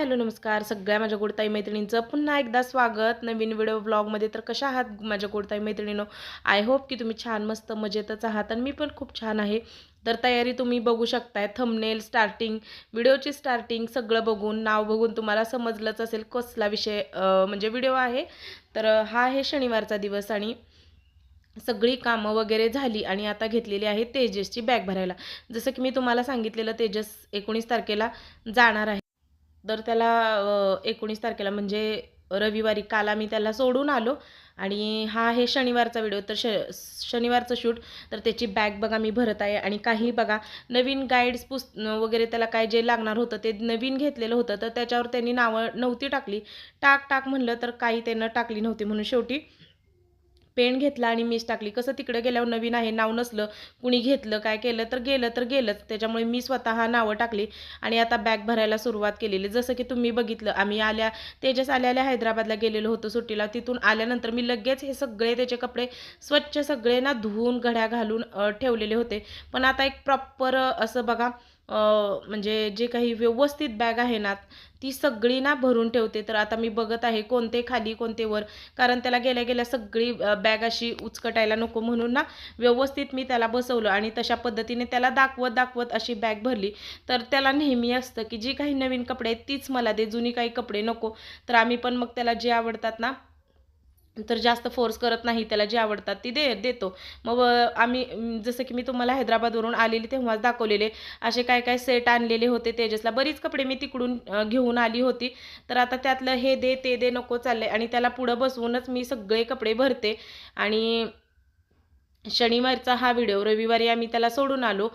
Hello नमस्कार सगळ्या माझ्या गोडताई मैत्रिणींचं पुन्हा एकदा स्वागत. नवीन व्हिडिओ ब्लॉगमध्ये तर कशा आहात माझ्या गोडताई मैत्रिणीनो? आय होप की तुम्ही छान मस्त मजेतच आहात आणि मी पण खूप छान आहे. तर तयारी तुम्ही बघू शकताय थंबनेल स्टार्टिंग व्हिडिओची स्टार्टिंग सगळं बघून नाव बघून तुम्हाला समजलंच असेल कसला विषय म्हणजे व्हिडिओ आहे. तर हा आहे शनिवारचा दिवस आणि सगळी कामं वगैरे झाली आणि आता घेतलेली आहे तेजसची बॅग भरायला. जसं की मी तुम्हाला सांगितलेलं तेजस एकोणीस तारखेला जाणार आहे. तर त्याला एकोणीस तारखेला म्हणजे रविवारी काल आम्ही त्याला सोडून आलो. आणि हा आहे शनिवारचा व्हिडिओ. तर श शनिवारचं शूट. तर त्याची बॅग बघा मी भरत आहे. आणि काही बघा नवीन गाईड्स पुस् वगैरे त्याला काय जे लागणार होतं ते नवीन घेतलेलं होतं. तर त्याच्यावर त्यांनी नावं नव्हती टाकली. टाक टाक म्हणलं तर काही त्यानं टाकली नव्हती म्हणून शेवटी. पेन घेतला आणि मीस टाकली. कसं तिकडे गेल्यावर नवीन आहे नाव नसलं कुणी घेतलं काय केलं तर गेलं तर गेलंच. त्याच्यामुळे मी स्वतः नावं टाकली आणि आता बॅग भरायला सुरुवात केलेली. जसं की तुम्ही बघितलं आम्ही आल्या तेजस आल्या हैदराबादला गेलेलो होतो सुट्टीला. तिथून आल्यानंतर मी लगेच हे सगळे त्याचे कपडे स्वच्छ सगळे ना धुवून घड्या घालून ठेवलेले होते. पण आता एक प्रॉपर असं बघा म्हणजे जे काही व्यवस्थित बॅग आहे ना ती सगळी ना भरून ठेवते. तर आता मी बघत आहे कोणते खाली कोणते वर. कारण त्याला गेल्या गेल्या सगळी बॅग अशी उचकटायला नको म्हणून ना व्यवस्थित मी त्याला बसवलं. आणि तशा पद्धतीने त्याला दाखवत दाखवत अशी बॅग भरली. तर त्याला नेहमी असतं की जी काही नवीन कपडे आहेत तीच मला दे. जुनी काही कपडे नको. तर आम्ही पण मग त्याला जे आवडतात ना तर जास्त फोर्स करत नाही त्याला जे आवडतात ती दे देतो. मग आम्ही जसं की मी तुम्हाला हैदराबादवरून आलेली तेव्हाच दाखवलेले असे काय काय सेट आणलेले होते तेजसला. बरीच कपडे मी तिकडून घेऊन आली होती. तर आता त्यातलं हे दे ते दे नको चाललंय. आणि त्याला पुढं बसवूनच मी सगळे कपडे भरते. आणि शनिवारचा हा व्हिडिओ रविवारी आम्ही त्याला सोडून आलो.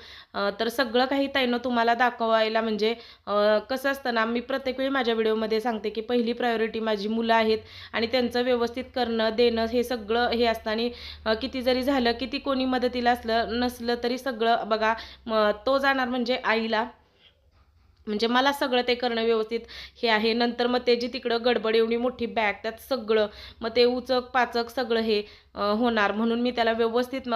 तर सगळं काही ताईनं तुम्हाला दाखवायला म्हणजे कसं असतं ना मी प्रत्येक वेळी माझ्या व्हिडिओमध्ये सांगते की पहिली प्रायोरिटी माझी मुलं आहेत आणि त्यांचं व्यवस्थित करणं देणं हे सगळं हे असतं. आणि किती जरी झालं किती कोणी मदतीला असलं नसलं तरी सगळं बघा तो जाणार म्हणजे आईला. म्हणजे मला सगळं ते करणं व्यवस्थित हे आहे. नंतर मग त्याची तिकडं गडबड एवढी मोठी बॅग त्यात सगळं मग ते उचक पाचक सगळं हे होणार म्हणून मी त्याला व्यवस्थित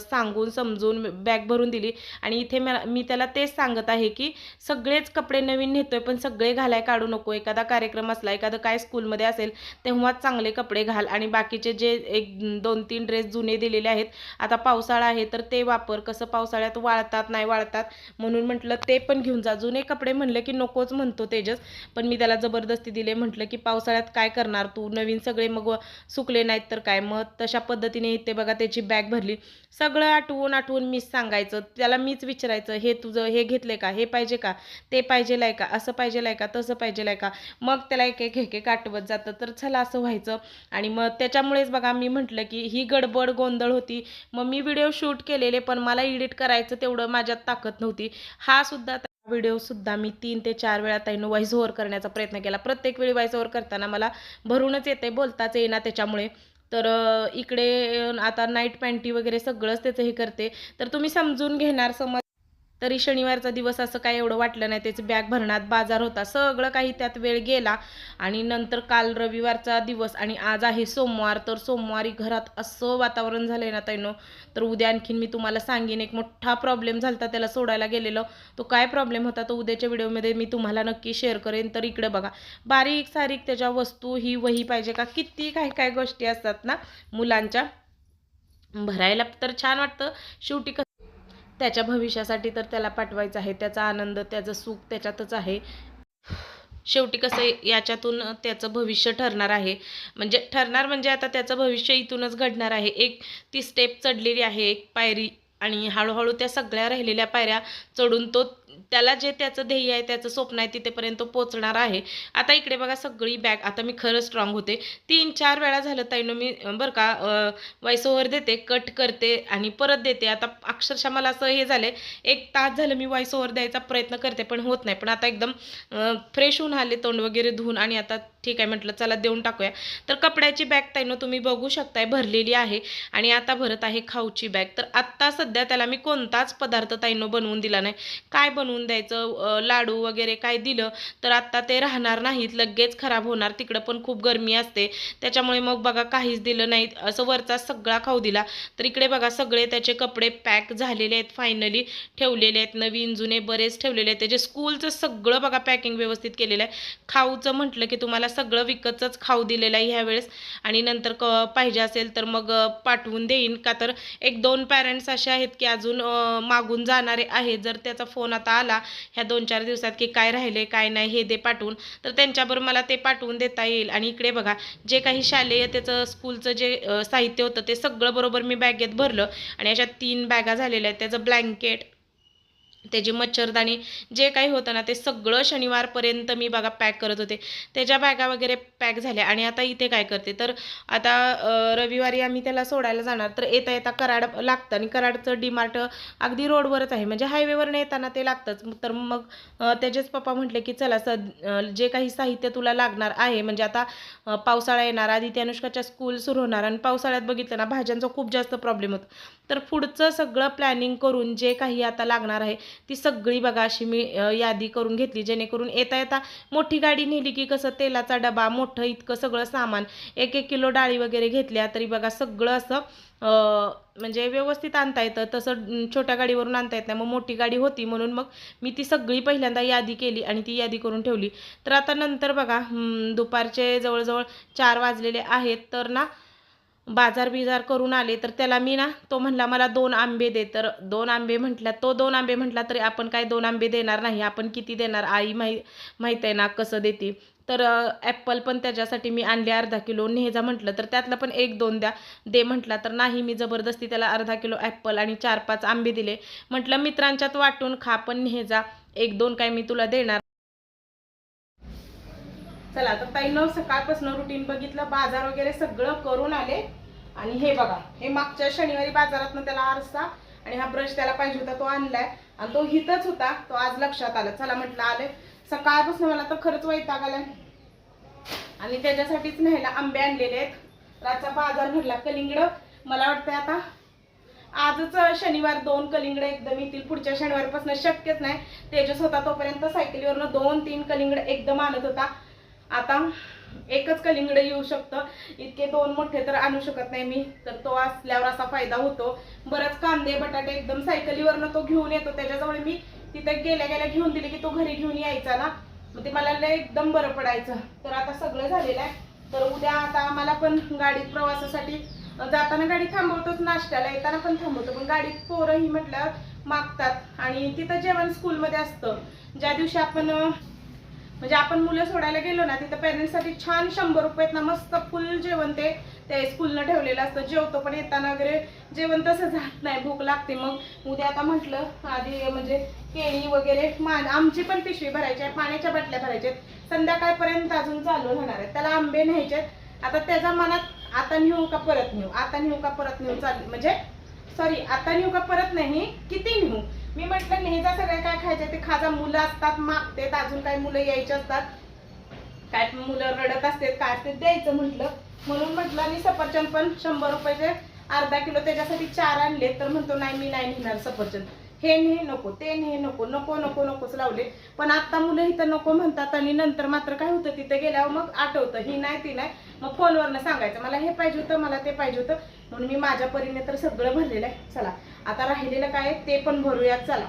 सांगून समजून बॅग भरून दिली. आणि इथे मला मी त्याला तेच सांगत आहे की सगळेच कपडे नवीन नेतोय पण सगळे घालाय काढू नको. एखादा कार्यक्रम असला एखादं काय स्कूलमध्ये असेल तेव्हाच चांगले कपडे घाल. आणि बाकीचे जे एक दोन तीन ड्रेस जुने दिलेले आहेत आता पावसाळा आहे तर ते वापर. कसं पावसाळ्यात वाळतात नाही वाळतात म्हणून म्हटलं ते पण घेऊन जा. जुने कपडे म्हणलं की नकोच म्हणतो तेजस पण मी त्याला जबरदस्ती दिले. म्हटलं की पावसाळ्यात काय करणार तू? नवीन सगळे मग सुकले नाहीत तर काय? मग तशा पद्धतीने येते बघा त्याची बॅग भरली. सगळं आठवून आठवून मीच सांगायचं त्याला मीच विचारायचं हे तुझं हे घेतले का? हे पाहिजे का? ते पाहिजेलाय का? असं पाहिजेलाय का? तसं पाहिजेलाय का? मग त्याला एक एक एक आठवत जातं. तर चला असं व्हायचं. आणि मग त्याच्यामुळेच बघा मी म्हटलं की ही गडबड गोंधळ होती. मग मी व्हिडिओ शूट केलेले पण मला एडिट करायचं तेवढं माझ्यात ताकद नव्हती. हा सुद्धा व्हिडिओ सुद्धा मी तीन ते चार वेळा ताईनं व्हॉइस ओव्हर करण्याचा प्रयत्न केला. प्रत्येक वेळी व्हॉइस ओव्हर करताना मला भरूनच येते बोलताच येईना त्याच्यामुळे. तर इकडे आता नाईट पॅन्टी वगैरे सगळंच त्याचं हे करते. तर तुम्ही समजून घेणार समज तरी शनिवारचा दिवस असं काय एवढं वाटलं नाही. त्याचं बॅग भरण्यात बाजार होता. सगळं काही त्यात वेळ गेला. आणि नंतर काल रविवारचा दिवस आणि आज आहे सोमवार. तर सोमवारी घरात असं वातावरण झालं आहे ना ताईनो. तर उद्या आणखीन मी तुम्हाला सांगेन एक मोठा प्रॉब्लेम झाला त्याला सोडायला गेलेलो. तो काय प्रॉब्लेम होता तो उद्याच्या व्हिडिओमध्ये मी तुम्हाला नक्की शेअर करेन. तर इकडे बघा बारीक सारीक त्याच्या वस्तू ही वही पाहिजे का? किती काय काय गोष्टी असतात ना मुलांच्या. भरायला तर छान वाटतं. शेवटी कसं त्याच्या भविष्यासाठी तर त्याला पाठवायचं आहे. त्याचा आनंद त्याचं सुख त्याच्यातच आहे. शेवटी कसं आहे, याच्यातून त्याचं भविष्य ठरणार आहे. म्हणजे ठरणार म्हणजे आता त्याचं भविष्य इथूनच घडणार आहे. एक ती स्टेप चढलेली आहे एक पायरी आणि हळूहळू त्या सगळ्या राहिलेल्या पायऱ्या चढून तो त्याला जे त्याचं ध्येय आहे त्याचं स्वप्न आहे तिथेपर्यंत तो पोचणार आहे. आता इकडे बघा सगळी बॅग आता मी खरं स्ट्रॉंग होते. तीन चार वेळा झालं ताईनं मी बरं का व्हॉइस ओव्हर देते कट करते आणि परत देते. आता अक्षरशः मला असं हे झालं एक तास झालं मी वॉइस ओव्हर द्यायचा प्रयत्न करते पण होत नाही. पण आता एकदम फ्रेश होऊन आले तोंड वगैरे धुवून आणि आता ठीक आहे म्हटलं चला देऊन टाकूया. तर कपड्याची बॅग ताईनं तुम्ही बघू शकताय भरलेली आहे आणि आता भरत आहे खाऊची बॅग. तर आत्ता सध्या त्याला मी कोणताच पदार्थ ताईनं बनवून दिला नाही. काय बनवून द्यायचं लाडू वगैरे काय दिलं तर आत्ता ते राहणार नाहीत लगेच खराब होणार. तिकडं पण खूप गरमी असते. त्याच्यामुळे मग बघा काहीच दिलं नाही. असं वरचा सगळा खाऊ दिला. तर इकडे बघा सगळे त्याचे कपडे पॅक झालेले आहेत फायनली ठेवलेले आहेत नवीन जुने बरेच ठेवलेले आहेत. त्याचे स्कूलचं सगळं बघा पॅकिंग व्यवस्थित केलेलं आहे. खाऊचं म्हटलं की तुम्हाला सगळं विकतच खाऊ दिलेलं आहे ह्यावेळेस. आणि नंतर क पाहिजे असेल तर मग पाठवून देईन. का तर एक दोन पॅरेंट्स असे आहेत की अजून मागून जाणारे आहेत. जर त्याचा फोन आता आला ह्या दोन चार दिवसात की काय राहिले काय नाही हे दे पाठवून. तर त्यांच्याबरोबर मला ते पाठवून देता येईल. आणि इकडे बघा जे काही शालेय त्याचं स्कूलचं जे साहित्य होतं ते सगळं बरोबर मी बॅगेत भरलं. आणि अशा तीन बॅगा झालेल्या आहेत. त्याचं ब्लँकेट त्याची मच्छरदाणी जे काही होतं ना ते सगळं शनिवारपर्यंत मी बघा पॅक करत होते. त्याच्या बॅगा वगैरे पॅक झाल्या आणि आता इथे काय करते? तर आता रविवारी आम्ही त्याला सोडायला जाणार. तर येता येता कराड लागतं आणि कराडचं डीमार्ट अगदी रोडवरच आहे. म्हणजे हायवेवरनं येताना ते लागतंच. तर मग त्याचेच पप्पा म्हटले की चला सद जे काही साहित्य तुला लागणार आहे म्हणजे आता पावसाळा येणार आधी ते अनुष्काच्या स्कूल सुरू होणार आणि पावसाळ्यात बघितलं ना भाज्यांचा खूप जास्त प्रॉब्लेम होतो. तर पुढचं सगळं प्लॅनिंग करून जे काही आता लागणार आहे ती सगळी बघा अशी मी यादी करून घेतली जेणेकरून येता येता मोठी गाडी नेली की कसं तेलाचा डबा मोठं इतकं सगळं सामान एक एक किलो डाळी वगैरे घेतल्या तरी बघा सगळं असं म्हणजे व्यवस्थित आणता येतं. तसं छोट्या गाडीवरून आणता येत नाही. मग मोठी गाडी होती म्हणून मग मी ती सगळी पहिल्यांदा यादी केली आणि ती यादी करून ठेवली. तर आता नंतर बघा दुपारचे जवळजवळ चार वाजलेले आहेत. तर ना बाजार बिजार करून आले तर त्याला मी ना तो म्हणला मला दोन आंबे दे. तर दोन आंबे म्हटल्या तो दोन आंबे म्हटला तरी आपण काय दोन आंबे देणार नाही आपण किती देणार? आई माही माहीत आहे ना कसं देते. तर ॲप्पल पण त्याच्यासाठी मी आणले अर्धा किलो नेहजा म्हटलं तर त्यातलं पण एक दोन द्या. दे म्हटला तर नाही मी जबरदस्ती त्याला अर्धा किलो ॲप्पल आणि चार पाच आंबे दिले. म्हटलं मित्रांच्यात वाटून खा पण नेहजा एक दोन काय मी तुला देणार. चला तर ताईनं सकाळपासून रुटीन बघितलं बाजार वगैरे सगळं करून आले. आणि हे बघा हे मागच्या शनिवारी बाजारातनं त्याला आरसा आणि हा ब्रश त्याला पाहिजे होता तो आणलाय. आणि तो हितच होता तो आज लक्षात आला. चला म्हटलं आले. सकाळपासून मला तर खरंच वैताग आलाय. आणि त्याच्यासाठीच न्यायला आंबे आणलेले आहेत. रातचा बाजार भरला कलिंगड. मला वाटतं आता आजच शनिवार दोन कलिंगड एकदम येतील. पुढच्या शनिवारपासून शक्यच नाही. तेजस होता तोपर्यंत सायकलीवरनं दोन तीन कलिंगड एकदम आणत होता. आता एकच कलिंगड येऊ शकतं. इतके दोन मोठे तर आणू शकत नाही मी. तर तो असल्यावर असा फायदा होतो. बरंच कांदे बटाटे एकदम सायकलीवरनं तो घेऊन येतो. त्याच्याजवळ मी तिथे गेल्या गेल्या घेऊन दिले की तो घरी घेऊन यायचा ना. मग ते मला लय एकदम बरं पडायचं. तर आता सगळं झालेलं आहे. तर उद्या आता आम्हाला पण गाडीत प्रवासासाठी जाताना गाडी थांबवतोच. नाश्त्याला येताना पण थांबवतो. पण गाडीत पोरं ही म्हटल्यावर मागतात. आणि तिथं जेवण स्कूलमध्ये असतं. ज्या दिवशी आपण म्हणजे आपण मुलं सोडायला गेलो ना तिथं पेरेंट्ससाठी छान शंभर रुपयात ना मस्त फुल जेवण ते ते स्कूलनं ठेवलेलं असतं. जेवतो पण येताना वगैरे जेवण तसं जात नाही भूक लागते. मग उद्या आता म्हटलं आधी म्हणजे केळी वगैरे मान आमची पण पिशवी भरायची आहे पाण्याच्या बाटल्या भरायच्या आहेत. संध्याकाळपर्यंत अजून चालू राहणार आहे. त्याला आंबे न्यायचे आहेत. आता त्याच्या मनात आता नेऊ का परत नेऊ? आता नेऊ का परत नेऊ? चालू म्हणजे सॉरी आता नेऊ का परत नाही किती नेऊ? मी म्हटलं नेहजा सगळ्या काय खायचे ते खाजा. मुलं असतात मागतेत अजून काही मुलं यायचे असतात. काय मुलं रडत असतात काय असते द्यायचं म्हटलं. म्हणून म्हटलं आणि सफरचंद पण शंभर रुपयाचे अर्धा किलो त्याच्यासाठी चार आणले तर म्हणतो नाही मी नाही नेणार सफरचंद. हे ने नको ते ने नको नको नको नकोच लावले. पण आता मुलं इथं नको म्हणतात आणि नंतर मात्र काय होतं तिथं गेल्यावर मग आठवतं ही नाही ती नाही. मग फोनवरनं सांगायचं मला हे पाहिजे होतं मला ते पाहिजे होतं. म्हणून मी माझ्या परीने तर सगळं भरलेलं आहे. चला. आता राहिलेलं काय ते पण भरूयात चला.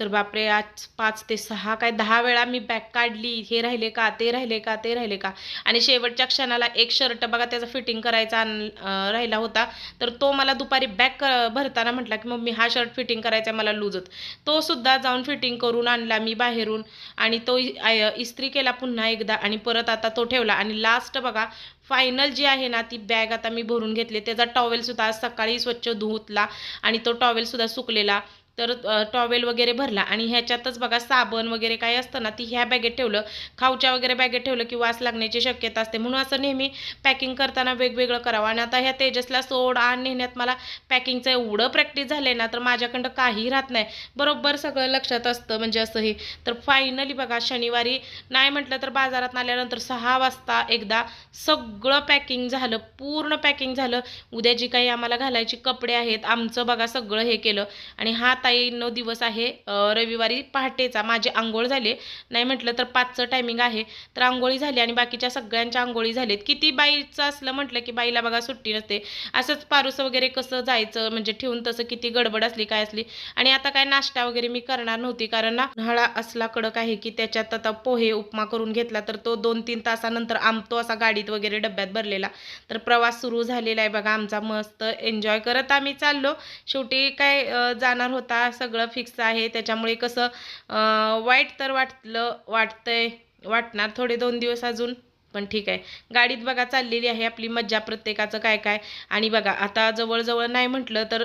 तर बापरे आज पाच ते सहा काय दहा वेळा मी बॅग काढली हे राहिले का ते राहिले का ते राहिले का? आणि शेवटच्या क्षणाला एक शर्ट बघा त्याचा फिटिंग करायचा आण- राहिला होता. तर तो मला दुपारी बॅग भरताना म्हटला की मम्मी हा शर्ट फिटिंग करायचा मला लूजत तो सुद्धा जाऊन फिटिंग करून आणला मी बाहेरून आणि तो इस्त्री केला पुन्हा एकदा आणि परत आता तो ठेवला. आणि लास्ट बघा फायनल जी आहे ना ती बॅग आता मी भरून घेतली. त्याचा टॉवेलसुद्धा आज सकाळी स्वच्छ धुतला आणि तो टॉवेलसुद्धा सुकलेला. तर टॉवेल वगैरे भरला आणि ह्याच्यातच बघा साबण वगैरे काय असतं ना ती ह्या बॅगेत ठेवलं खाऊच्या वगैरे बॅगेत ठेवलं की वास लागण्याची शक्यता असते. म्हणून असं नेहमी पॅकिंग करताना वेगवेगळं करावं. आणि आता ह्या तेजसला सोड आण नेण्यात मला पॅकिंगचं एवढं प्रॅक्टिस झालंय ना तर माझ्याकडं काही राहत नाही. बरोबर सगळं लक्षात असतं म्हणजे असं हे. तर फायनली बघा शनिवारी नाही म्हटलं तर बाजारात आल्यानंतर सहा वाजता एकदा सगळं पॅकिंग झालं पूर्ण पॅकिंग झालं. उद्या जी काही आम्हाला घालायची कपडे आहेत आमचं बघा सगळं हे केलं. आणि हा ताईंनो दिवस आहे रविवारी पहाटेचा माझी आंघोळ झाली. नाही म्हटलं तर पाचचं टायमिंग आहे. तर आंघोळी झाली आणि बाकीच्या सगळ्यांच्या आंघोळी झालीत. किती बाईचं असलं म्हटलं की बाईला बघा सुट्टी नसते. असंच पारूस वगैरे कसं जायचं म्हणजे ठेवून तसं किती गडबड असली काय असली. आणि आता काय नाश्ता वगैरे मी करणार नव्हती कारण ना उन्हाळा असला कडक आहे की त्याच्यात आता पोहे उपमा करून घेतला तर तो दोन तीन तासानंतर आमतो असा गाडीत वगैरे डब्यात भरलेला. तर प्रवास सुरू झालेला आहे बघा आमचा मस्त. एन्जॉय करत आम्ही चाललो. शेवटी काय जाणार होता सगळं फिक्स आहे. त्याच्यामुळे कसं वाईट तर वाटलं वाटतंय वाटणार थोडे दोन दिवस अजून. पण ठीक आहे. गाडीत बघा चाललेली आहे आपली मज्जा प्रत्येकाचं काय काय. आणि बघा आता जवळजवळ नाही म्हटलं तर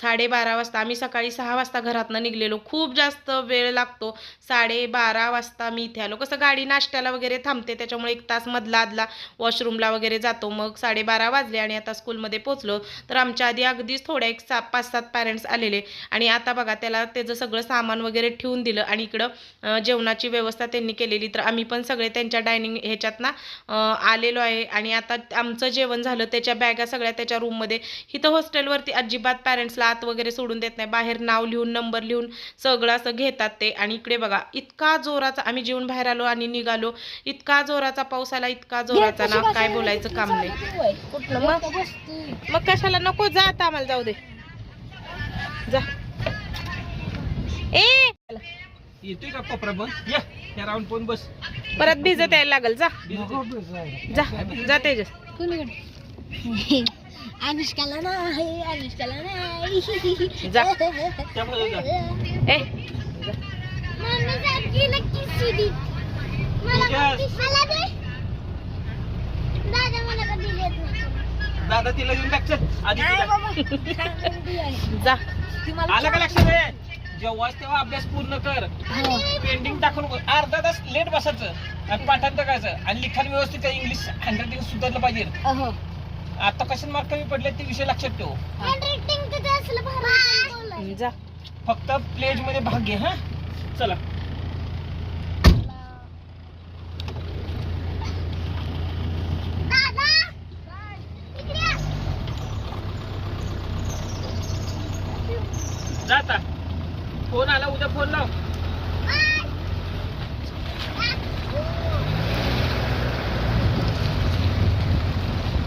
साडेबारा वाजता आम्ही सकाळी सहा वाजता घरातनं निघलेलो. खूप जास्त वेळ लागतो. साडेबारा वाजता मी इथे आलो. कसं गाडी नाश्त्याला वगैरे थांबते त्याच्यामुळे एक तास मधला आदला वॉशरूमला वगैरे जातो. मग साडेबारा वाजले आणि आता स्कूलमध्ये पोचलो तर आमच्या आधी अगदीच थोड्या एक सा पाच सात पॅरेंट्स आलेले. आणि आता बघा त्याला त्याचं सगळं सामान वगैरे ठेवून दिलं. आणि इकडं जेवणाची व्यवस्था त्यांनी केलेली. तर आम्ही पण सगळे त्यांच्या डायनिंग ह्याच्यात ना आलेलो आहे. आणि आता आमचं जेवण झालं त्याच्या बॅगा सगळ्या त्याच्या रूममध्ये इथं हॉस्टेलवरती अजिबात पॅरेंट्सला आत वगैरे सोडून देत नाही. बाहेर नाव लिहून नंबर लिहून सगळं असं घेतात ते. आणि इकडे बघा इतका जोराचा आम्ही जेवून बाहेर आलो आणि निघालो. इतका जोराचा पाऊस आला इतका जोराचा ना काय बोलायचं काम नाही. कुठलं? मग मग कशाला? नको जा आता आम्हाला जाऊ दे. जा. ए! येतोय का कोपरा बस या त्या राऊंड पण बस. परत भिजत यायला लागल जा. जा जा तेजस. अनुष्काला नाही अनुष्काला नाही. जा. ए. दादा मला कधी देत नाही. दादा तिला घेऊन चल. आधी. जा. ती मला आलं का लक्षात? आहे जेव्हा तेव्हा अभ्यास पूर्ण कर. हो. पेंडिंग टाकून अर्धा तास लेट बसायचं आणि पाठांतर करायचं. आणि लिखाण व्यवस्थित आहे. इंग्लिश हँडरायटिंग सुधारलं पाहिजे. अहो. आता कशात मार्क कमी पडले ते विषय लक्षात ठेव. Handwriting किती असलं भारी आपण बोलायचं. जा. फक्त प्लेजमध्ये भाग घे हा. चला दादा इकडे ये. जाता फोन आला उद्या फोन लाव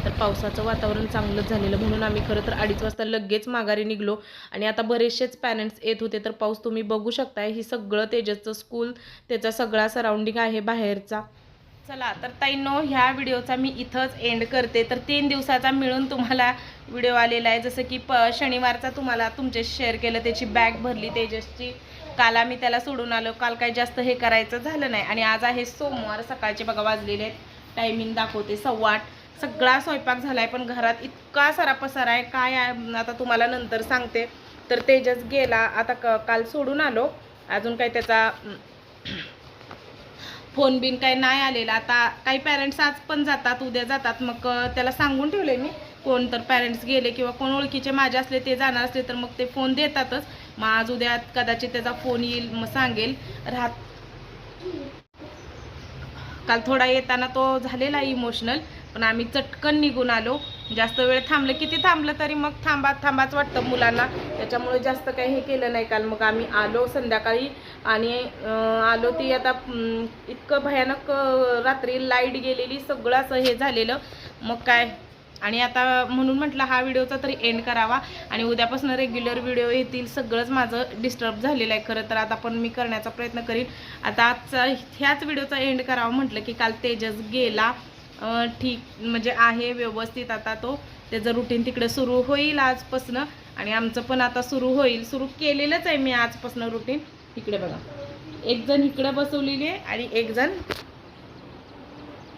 तर पावसाचं वातावरण चांगलंच झालेलं म्हणून आम्ही खरं तर अडीच वाजता लगेच माघारी निघलो. आणि आता बरेचसेच पॅरेंट्स येत होते तर पाऊस तुम्ही बघू शकताय ही सगळं तेजसचं स्कूल त्याचा सगळा सराउंडिंग आहे बाहेरचा. चला तर ताईनो ह्या व्हिडिओचा मी इथंच एंड करते. तर तीन दिवसाचा मिळून तुम्हाला व्हिडिओ आलेला आहे. जसं की प शनिवारचा तुम्हाला तुमच्याशी शेअर केलं त्याची बॅग भरली तेजसची. काल आम्ही त्याला सोडून आलो. काल काही जास्त हे करायचं झालं नाही. आणि आज आहे सोमवार सकाळचे बघा वाजलेले आहेत. टायमिंग दाखवते सव्वा आठ. सगळा स्वयंपाक झालाय पण घरात इतका सारा पसारा आहे काय आहे आता तुम्हाला नंतर सांगते. तर तेजस गेला आता क काल सोडून आलो. अजून काही त्याचा फोन बिन काही नाही आलेला. आता काही पॅरेंट्स आज पण जातात उद्या जातात. मग त्याला सांगून ठेवले मी. कोण तर पॅरेंट्स गेले किंवा कोण ओळखीचे माझे असले ते जाणार असले तर मग ते फोन देतातच. मग आज उद्या कदाचित त्याचा फोन येईल मग सांगेल. राहत काल थोडा येताना तो झालेला इमोशनल पण आम्ही चटकन निघून आलो. जास्त वेळ थांबलं किती थांबलं तरी मग थांबा थांबाच वाटतं मुलांना. त्याच्यामुळे जास्त काही हे केलं नाही काल. मग आम्ही आलो संध्याकाळी आणि आलो ती आता इतकं भयानक रात्री लाइट गेलेली. सगळं असं हे झालेलं. मग काय? आणि आता म्हणून म्हटलं हा व्हिडिओचा तरी एंड करावा. आणि उद्यापासून रेग्युलर व्हिडिओ येतील. सगळंच माझं डिस्टर्ब झालेलं आहे. खरं तर आता पण मी करण्याचा प्रयत्न करीन. आता आजचा ह्याच व्हिडिओचा एंड करावा म्हटलं की काल तेजस गेला. ठीक म्हणजे आहे व्यवस्थित आता तो. त्याचं रुटीन तिकडे सुरू होईल आजपासनं आणि आमचं पण आता सुरू होईल. सुरू केलेलंच आहे मी आजपासनं रुटीन इकडे बघा. एक जण बसवलेली आहे आणि एक जण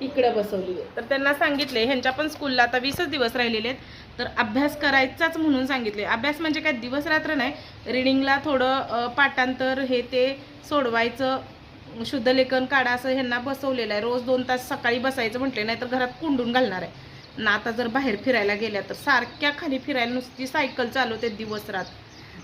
इकडे बसवलेली आहे. तर त्यांना सांगितले ह्यांच्या पण स्कूलला आता वीसच दिवस राहिलेले आहेत. तर अभ्यास करायचाच म्हणून सांगितले. अभ्यास म्हणजे काय? दिवस रात्र नाही. रिडिंगला थोडं पाठांतर हे ते सोडवायचं. शुद्धलेखन काढा असं ह्यांना बसवलेलं आहे. रोज दोन तास सकाळी बसायचं म्हटले नाही तर घरात कुंडून घालणार आहे. ना आता जर बाहेर फिरायला गेल्या तर सारख्या खाली फिरायला नुसती सायकल चालवते दिवस रात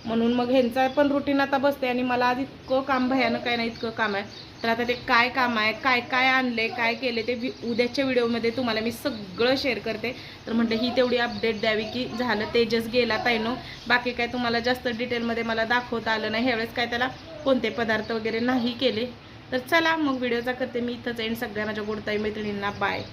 म्हणून मग ह्यांचा पण रुटीन आता बसते आणि मला आज इतकं काम भयानक आहे ना इतकं काम आहे. तर आता ते काय काम आहे काय काय आणले काय केले ते उद्याच्या व्हिडिओमध्ये तुम्हाला मी सगळं शेअर करते. तर म्हटलं ही तेवढी अपडेट द्यावी की झालं तेजस गेला ताईनो. बाकी काय तुम्हाला जास्त डिटेलमध्ये मला दाखवता आलं नाही. ह्यावेळेस काय त्याला कोणते पदार्थ वगैरे नाही केले. तर चला मग व्हिडिओचा करते मी. इथंच एंड सगळ्या माझ्या गोडताई मैत्रिणींना बाय